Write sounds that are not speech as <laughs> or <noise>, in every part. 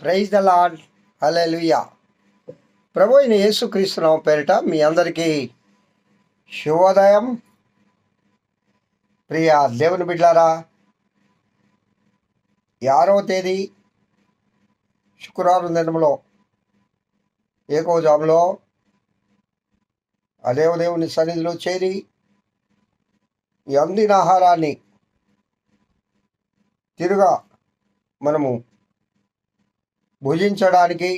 Praise the lord hallelujah ప్రభు అయిన యేసుక్రీస్తునామ పేరిట మీ అందరికీ శుభోదయం. ప్రియ దేవుని బిడ్డారా ఈ ఆరవ తేదీ శుక్రవారం దినంలో ఏకో జాములో ఆ దేవదేవుని సన్నిధిలో చేరి అందిన ఆహారాన్ని తిరుగా మనము భుజించడానికి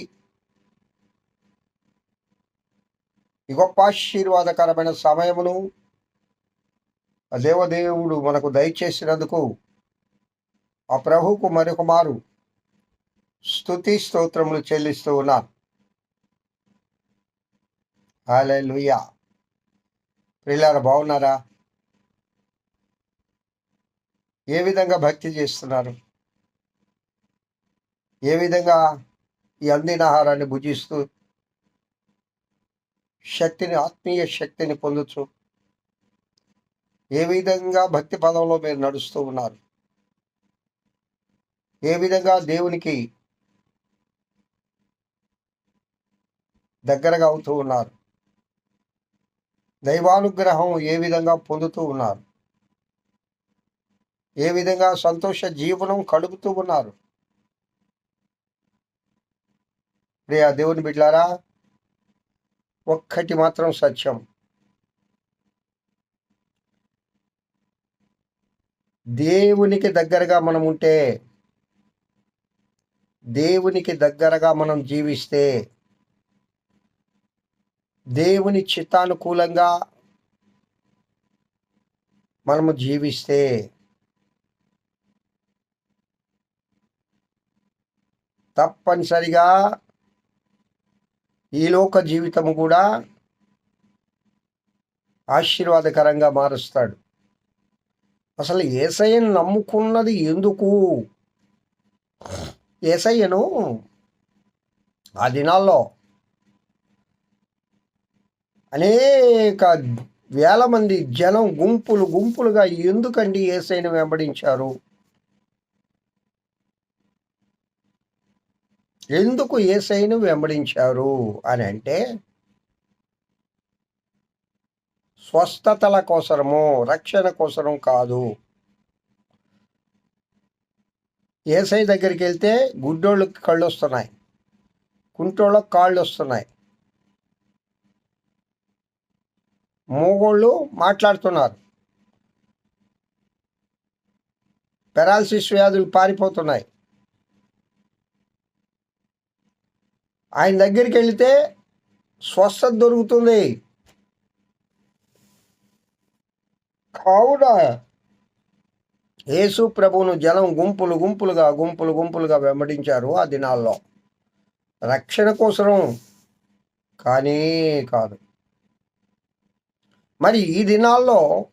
ఈ గొప్ప ఆశీర్వాదకరమైన సమయమును దేవదేవుడు మనకు దయచేసినందుకు ఆ ప్రభువుకు మరొక మారు స్తుతి స్తోత్రములు చెల్లిస్తూ ఉన్నాను. హాలే లుయ్యా ప్రియులారా బాగున్నారా? ఏ విధంగా భక్తి చేస్తున్నారు? ఏ విధంగా ఈ అందిన ఆహారాన్ని భుజిస్తూ శక్తిని ఆత్మీయ శక్తిని పొందొచ్చు ఏ విధంగా భక్తి పదంలో మీరు నడుస్తూ ఉన్నారు ఏ విధంగా దేవునికి దగ్గరగా అవుతూ ఉన్నారు దైవానుగ్రహం ఏ విధంగా పొందుతూ ఉన్నారు ఏ విధంగా సంతోష జీవనం కడుపుతూ ఉన్నారు ప్రియ దేవుని బిడ్లారా ఒక్కటి మాత్రం సత్యం. దేవునికి దగ్గరగా మనం ఉంటే దేవునికి దగ్గరగా మనం జీవిస్తే దేవుని చిత్తానుకూలంగా మనము జీవిస్తే తప్పనిసరిగా ఈ లోక జీవితము కూడా ఆశీర్వాదకరంగా మారుస్తాడు. అసలు ఏసయ్యను నమ్ముకున్నది ఎందుకు? ఏసయ్యను ఆ దినాల్లో అనేక వేల మంది జనం గుంపులు గుంపులుగా ఎందుకండి ఏసైను వెంబడించారు? ఎందుకు ఏసైను వెంబడించారు అని అంటే స్వస్థతల కోసరము రక్షణ కోసరం కాదు. ఏసై దగ్గరికి వెళ్తే గుడ్డోళ్ళకి కళ్ళు వస్తున్నాయి కుంటోళ్ళకి కాళ్ళు వస్తున్నాయి మూగోళ్ళు మాట్లాడుతున్నారు. పెరాలసిస్ వ్యాధులు పారిపోతున్నాయి. ఆయన దగ్గరికి వెళితే స్వస్థత దొరుకుతుంది. కావున యేసు ప్రభువును జనం గుంపులు గుంపులుగా గుంపులు గుంపులుగా వెంబడించారు ఆ దినాల్లో. రక్షణ కోసం కానీ కాదు. మరి ఈ దినాల్లో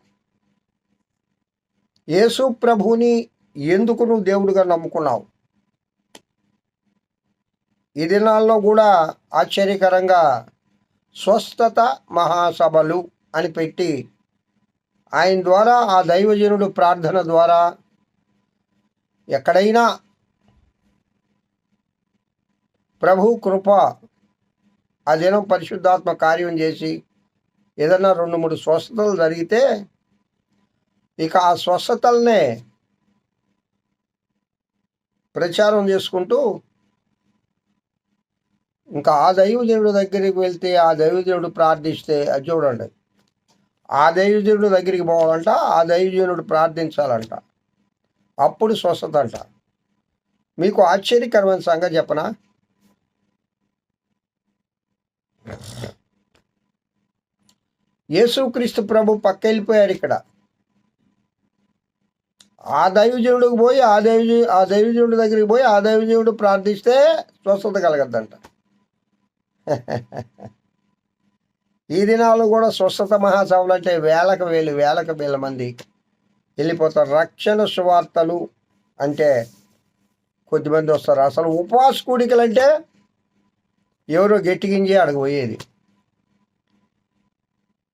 యేసు ప్రభుని ఎందుకు నువ్వు దేవుడిగా నమ్ముకున్నావు? ఈ దినాల్లో కూడా ఆశ్చర్యకరంగా స్వస్థత మహాసభలు అని పెట్టి ఆయన ద్వారా ఆ దైవజనుడు ప్రార్థన ద్వారా ఎక్కడైనా ప్రభు కృప ఆ దినం పరిశుద్ధాత్మ కార్యం చేసి ఏదన్నా రెండు మూడు స్వస్థతలు జరిగితే ఇక ఆ స్వస్థతలనే ప్రచారం చేసుకుంటూ ఇంకా ఆ దైవజనుడు దగ్గరికి వెళ్తే ఆ దైవదేవుడు ప్రార్థిస్తే అది చూడండి. ఆ దైవదేవుడి దగ్గరికి పోవాలంట ఆ దైవజనుడు ప్రార్థించాలంట. అప్పుడు స్వస్థత అంట మీకు ఆశ్చర్యకరమైన సంగతి చెప్పనా? యేసుక్రీస్తు ప్రభు పక్క వెళ్ళిపోయాడు ఇక్కడ. ఆ దైవజనుడికి పోయి ఆ దైవజు ఆ దైవజనుడి దగ్గరికి పోయి ఆ దైవజనుడు ప్రార్థిస్తే స్వస్థత కలగద్దంట. <laughs> ఈ దినాలు కూడా స్వస్థత మహాసభలు అంటే వేలకు వేలు వేలకు వేల మంది వెళ్ళిపోతారు. రక్షణ సువార్తలు అంటే కొద్దిమంది వస్తారు. అసలు ఉపవాస కూడికలు అంటే ఎవరో గట్టిగింజి అడగబోయేది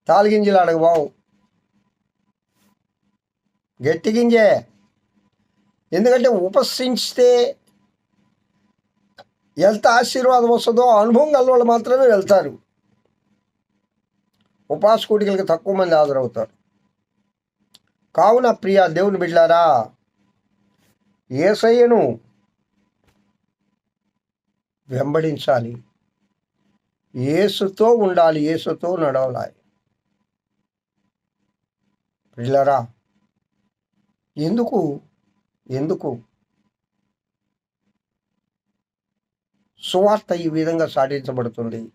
తాలిగింజలు అడగబావు గట్టి గింజే. ఎందుకంటే ఉపసించితే ఎంత ఆశీర్వాదం వస్తుందో అనుభవం గల వాళ్ళు మాత్రమే వెళ్తారు. ఉపాస తక్కువ మంది హాజరవుతారు. కావున ప్రియ దేవుని బిడ్డారా ఏసయ్యను వెంబడించాలి. ఏసుతో ఉండాలి ఏసుతో నడవాలి. పిల్లరా ఎందుకు? ఎందుకు? సువార్త ఈ విధంగా సాధించబడుతుంది.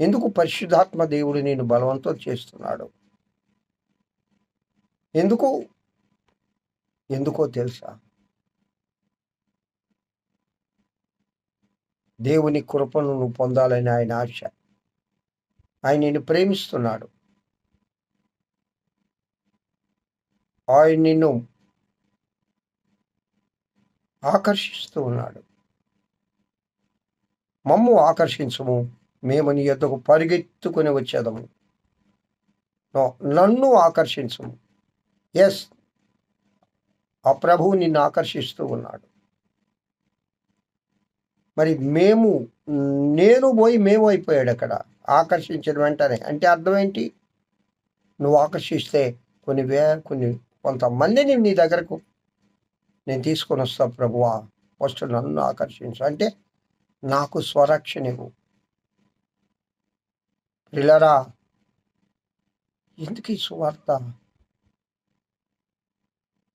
ఎందుకు పరిశుద్ధాత్మ దేవుడు నేను బలవంతం చేస్తున్నాడు? ఎందుకు? ఎందుకో తెలుసా? దేవుని కృపను నువ్వు పొందాలని ఆయన ఆశ. ఆయన నిన్ను ప్రేమిస్తున్నాడు. ఆయన నిన్ను ఆకర్షిస్తూ ఉన్నాడు. మమ్ము ఆకర్షించము. మేము నీ యొద్దకు పరిగెత్తుకుని వచ్చేదము. నో, నన్ను ఆకర్షించము. ఎస్ ఆ ప్రభువు నిన్ను ఆకర్షిస్తూ ఉన్నాడు. మరి మేము నేను పోయి మేము అయిపోయాడు అక్కడ. ఆకర్షించిన వెంటనే. అంటే అర్థం ఏంటి? నువ్వు ఆకర్షిస్తే కొన్ని వే కొన్ని కొంతమందిని నీ దగ్గరకు నేను తీసుకొని వస్తా ప్రభువా. ఫస్ట్ నన్ను ఆకర్షించు. అంటే నాకు స్వరక్షణ పిల్లరా ఎందుకు ఈ సువార్త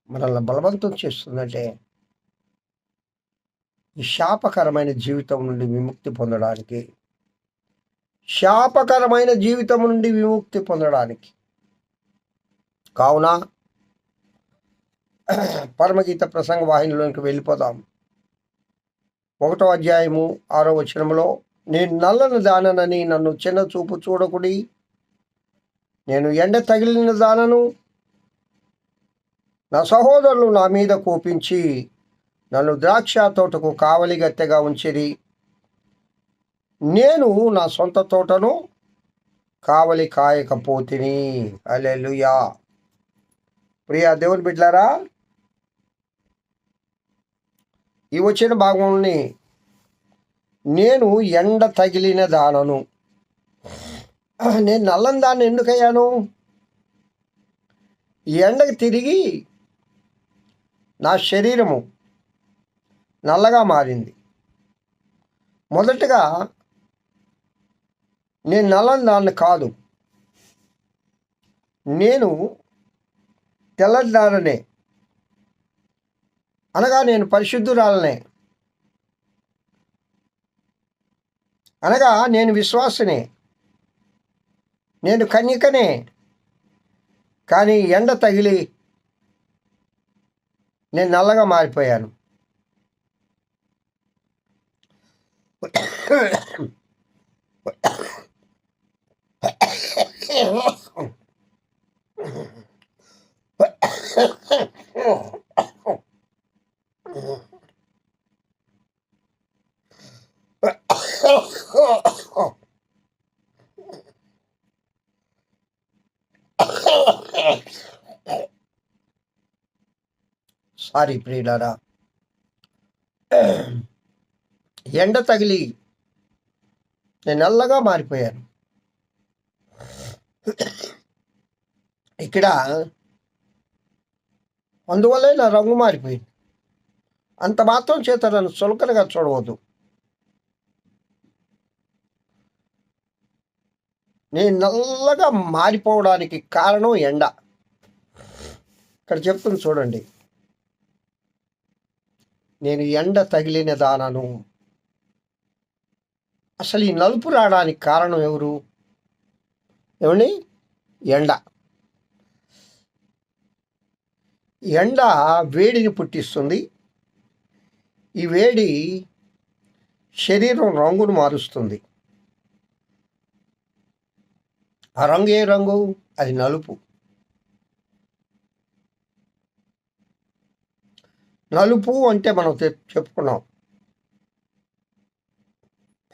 మనల్ని బలవంతం చేస్తుందంటే ఈ శాపకరమైన జీవితం నుండి విముక్తి పొందడానికి శాపకరమైన జీవితం నుండి విముక్తి పొందడానికి. కావున పరమగీత ప్రసంగ వాహినిలోకి వెళ్ళిపోదాం. ఒకటో అధ్యాయము ఆరో వచనంలో నేను నల్లని దాననని నన్ను చిన్న చూపు చూడకుడి. నేను ఎండ తగిలిన దానను నా సహోదరులు నా మీద కోపించి నన్ను ద్రాక్ష తోటకు కావలి గత్తెగా ఉంచిరి. నేను నా సొంత తోటను కావలి కాయకపోతిని. అలెలుయా ప్రియా దేవుని బిడ్లారా ఈ వచ్చిన భాగంని నేను ఎండ తగిలిన దానను. నేను నల్లని దాన్ని ఎందుకయ్యాను? ఈ ఎండకు తిరిగి నా శరీరము నల్లగా మారింది. మొదటగా నేను నల్లని దాన్ని కాదు నేను తెల్లదారనే అనగా నేను పరిశుద్ధురాలనే. అనగా నేను విశ్వాసనే. నేను కన్యకనే. కానీ ఎండ తగిలి నేను నల్లగా మారిపోయాను. సారీ ప్రియులారా ఎండ తగిలి నేను నల్లగా మారిపోయాను. ఇక్కడ అందువల్లే నా రంగు మారిపోయింది. అంత మాత్రం చేత నన్ను చులకనగా చూడవద్దు. నేను నల్లగా మారిపోవడానికి కారణం ఎండ. ఇక్కడ చెప్తుంది చూడండి. నేను ఎండ తగిలిన దానను. అసలు ఈ నలుపు రావడానికి కారణం ఎవరు? ఏమండి? ఎండ. ఎండ వేడిని పుట్టిస్తుంది. ఈ వేడి శరీరం రంగును మారుస్తుంది. ఆ రంగు ఏ రంగు? అది నలుపు. నలుపు అంటే మనం చెప్- చెప్పుకున్నాం.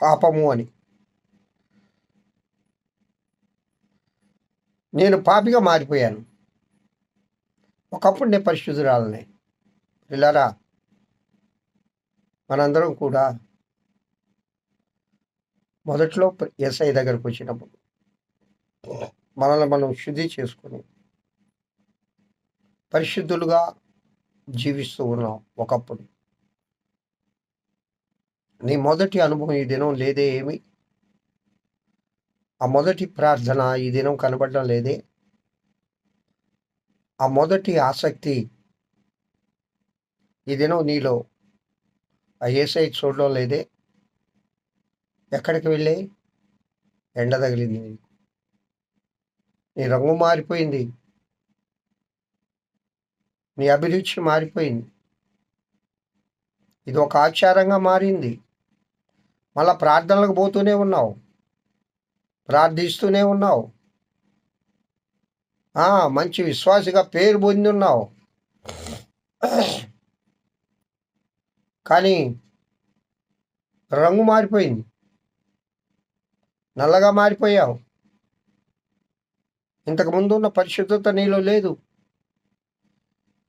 పాపము అని. నేను పాపిగా మారిపోయాను. ఒకప్పుడు నేను పరిశుద్ధురాలని. పిల్లరా మనందరం కూడా మొదట్లో ఎస్ఐ దగ్గరకు వచ్చినప్పుడు మనల్ని మనం శుద్ధి చేసుకుని పరిశుద్ధులుగా జీవిస్తూ ఉన్నాం ఒకప్పుడు. నీ మొదటి అనుభవం ఈ దినం లేదే ఏమి? ఆ మొదటి ప్రార్థన ఈ దినం కనబడడం లేదే? ఆ మొదటి ఆసక్తి ఈ దినం నీలో? ఆ ఏసై చూడడం లేదే? ఎక్కడికి వెళ్ళే ఎండ తగిలింది నీ రంగు మారిపోయింది. నీ అభిరుచి మారిపోయింది. ఇది ఒక ఆచారంగా మారింది. మళ్ళా ప్రార్థనలకు పోతూనే ఉన్నావు. ప్రార్థిస్తూనే ఉన్నావు. మంచి విశ్వాసిగా పేరు పొంది ఉన్నావు. కానీ రంగు మారిపోయింది. నల్లగా మారిపోయావు. ఇంతకు ముందున్న పరిశుద్ధత నీలో లేదు.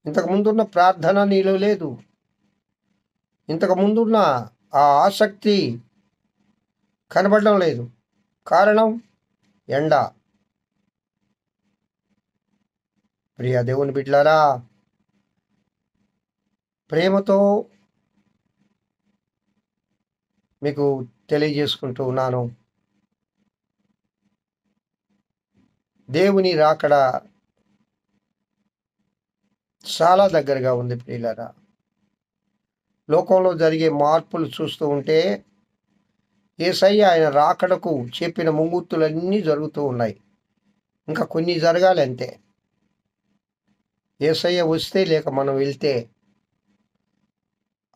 ఇంతకు ముందున్న ప్రార్థన నీలో లేదు. ఇంతకు ముందున్న ఆ ఆసక్తి కనబడడం లేదు. కారణం ఎండ. ప్రియ దేవుని బిడ్లారా ప్రేమతో మీకు తెలియజేసుకుంటూ ఉన్నాను. దేవుని రాకడా చాలా దగ్గరగా ఉంది ప్రియులరా. లోకంలో జరిగే మార్పులు చూస్తూ ఉంటే ఏసయ్య ఆయన రాకడకు చెప్పిన ముంగుర్తులన్నీ జరుగుతూ ఉన్నాయి. ఇంకా కొన్ని జరగాలి అంతే. ఏసయ్య వస్తే లేక మనం వెళ్తే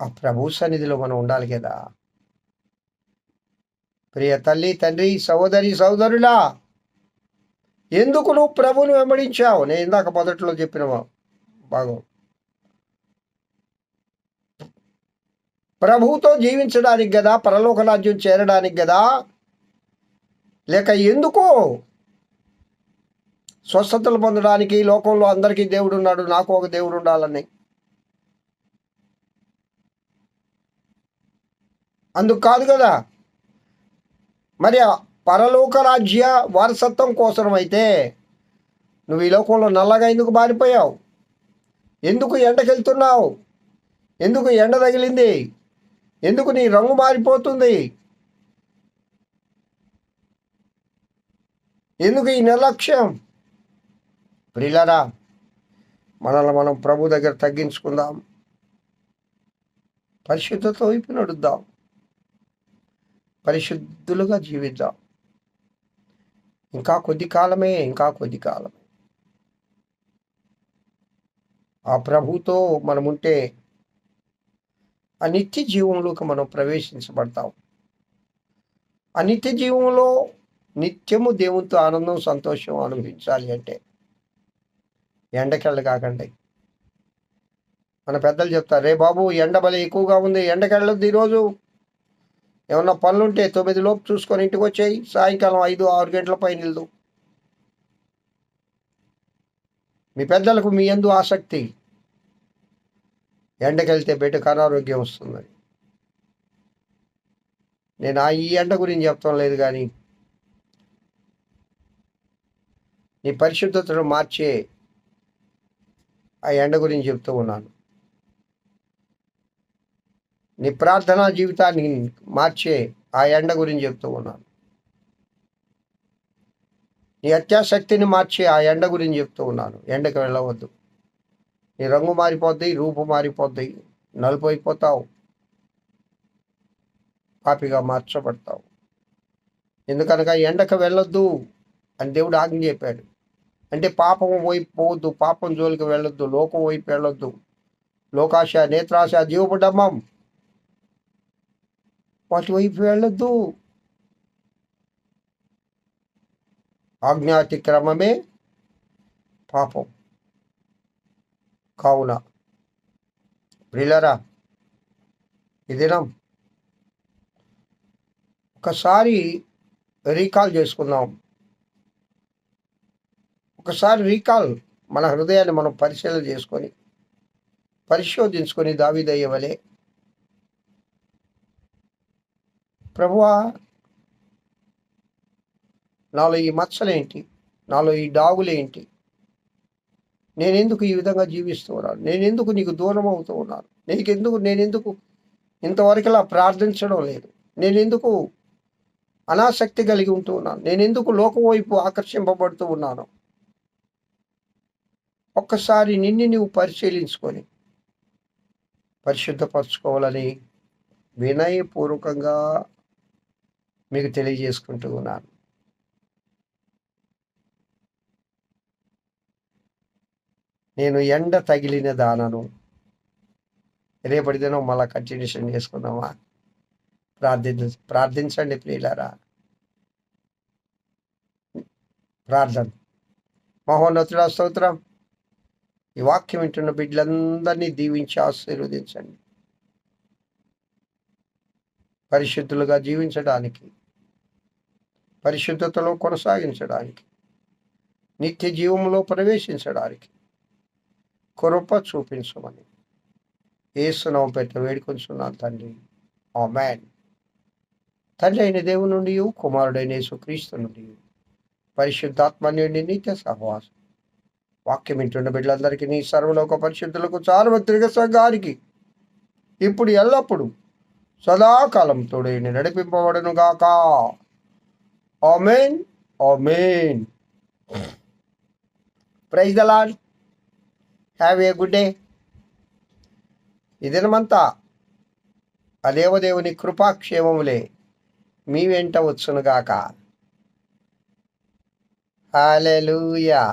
ఆ ప్రభు సన్నిధిలో మనం ఉండాలి కదా. ప్రియ తల్లి తండ్రి సహోదరి సహోదరులా ఎందుకు నువ్వు ప్రభుని వెంబడించావు? నేను ఇందాక మొదట్లో చెప్పినవా? భాగం ప్రభువుతో జీవించడానికి కదా పరలోక రాజ్యం చేరడానికి కదా లేక ఎందుకు స్వస్థతలు పొందడానికి లోకంలో అందరికీ దేవుడు ఉన్నాడు నాకు ఒక దేవుడు ఉండాలని అందుకు కాదు కదా. మరి పరలోక రాజ్య వారసత్వం కోసరం అయితే నువ్వు ఈ లోకంలో నల్లగా ఎందుకు బారిపోయావు ఎందుకు ఎండకెళ్తున్నావు ఎందుకు ఎండ తగిలింది? ఎందుకు నీ రంగు మారిపోతుంది? ఎందుకు ఈ నిర్లక్ష్యం? ప్రిలరా మనల్ని మనం ప్రభు దగ్గర తగ్గించుకుందాం. పరిశుద్ధత వైపు నడుద్దాం. పరిశుద్ధులుగా జీవిద్దాం. ఇంకా కొద్ది కాలమే ఇంకా కొద్ది కాలమే. ఆ ప్రభుతో మనముంటే ఆ నిత్య జీవంలోకి మనం ప్రవేశించబడతాం. ఆ నిత్య జీవంలో నిత్యము దేవునితో ఆనందం సంతోషం అనుభవించాలి అంటే ఎండకెళ్ళ కాకండి. మన పెద్దలు చెప్తారు రే బాబు ఎండ బలి ఎక్కువగా ఉంది ఎండకెళ్ళదు ఈరోజు. ఏమన్నా పనులుంటే తొమ్మిది లోపు చూసుకొని ఇంటికి వచ్చాయి సాయంకాలం ఐదు ఆరు గంటల పైన వెళ్దు మీ పెద్దలకు మీ ఎందు ఆసక్తి. ఎండకెళ్తే బిడ్డకు అనారోగ్యం వస్తుంది. నేను ఆ ఈ ఎండ గురించి చెప్తాం లేదు కానీ నీ పరిశుద్ధతను మార్చే ఆ ఎండ గురించి చెప్తూ ఉన్నాను. నీ ప్రార్థనా జీవితాన్ని మార్చే ఆ ఎండ గురించి చెప్తూ ఉన్నాను. నీ అత్యాశక్తిని మార్చి ఆ ఎండ గురించి చెప్తూ ఉన్నాను. ఎండకు వెళ్ళవద్దు. నీ రంగు మారిపోద్ది రూపు మారిపోద్ది నలుపు అయిపోతావు. పాపిగా మార్చబడతావు. ఎందుకనగా ఎండకు వెళ్ళొద్దు అని దేవుడు ఆజ్ఞ చెప్పాడు. అంటే పాపం వైపు పోవద్దు పాపం జోలికి వెళ్ళొద్దు లోకం వైపు వెళ్ళొద్దు. లోకాశ నేత్రాశ జీవపుడమ్మం వాటి వైపు వెళ్ళొద్దు. ఆజ్ఞాతిక్రమమే పాపం. కావున ప్రిలరా ఈ దినం ఒకసారి రీకాల్ చేసుకుందాం. ఒకసారి రీకాల్ మన హృదయాన్ని మనం పరిశీలన చేసుకొని పరిశోధించుకొని దావిదయ్యవలే ప్రభువా నాలో ఈ మచ్చలేంటి? నాలో ఈ డాగులేంటి? నేనెందుకు ఈ విధంగా జీవిస్తూ ఉన్నాను? నేనెందుకు నీకు దూరం అవుతూ ఉన్నాను? నీకెందుకు నేనెందుకు ఇంతవరకులా ప్రార్థించడం లేదు? నేనెందుకు అనాసక్తి కలిగి ఉంటూ ఉన్నాను? నేనెందుకు లోకం వైపు ఆకర్షింపబడుతూ ఉన్నాను? ఒక్కసారి నిన్ను నువ్వు పరిశీలించుకొని పరిశుద్ధపరచుకోవాలని వినయపూర్వకంగా మీకు తెలియజేసుకుంటూ ఉన్నాను. నేను ఎండ తగిలిన దానను. రేపటి దినం మళ్ళీ కంటిన్యూషన్ చేసుకుందామా? ప్రార్థి ప్రార్థించండి ప్రియులారా. ప్రార్థన. మహోన్నతుడ స్తోత్రం. ఈ వాక్యం వింటున్న బిడ్డలందరినీ దీవించి ఆశీర్వదించండి. పరిశుద్ధులుగా జీవించడానికి పరిశుద్ధతలో కొనసాగించడానికి నిత్య జీవంలో ప్రవేశించడానికి కృప చూపించమని. ఏసునాం పెట్ట వేడుకొంచున్నాను తండ్రి. ఆ మ్యాన్ తండ్రి అయిన దేవుని నుండి కుమారుడైన యేసుక్రీస్తు నుండి పరిశుద్ధాత్మ నుండి నిత్య సహవాసం. వాక్యం వింటున్న బిడ్డలందరికీ నీ సర్వలోక పరిశుద్ధులకు సార్వత్రిక సంఘానికి. ఇప్పుడు ఎల్లప్పుడు సదాకాలం తోడేని నడిపింపబడను గాక. Amen. Amen. Praise the lord have a good day ఈ దినమంతా ఆ దేవదేవుని కృపాక్షేమములే మీ వెంట వచ్చునుగాక. హాలెలూయా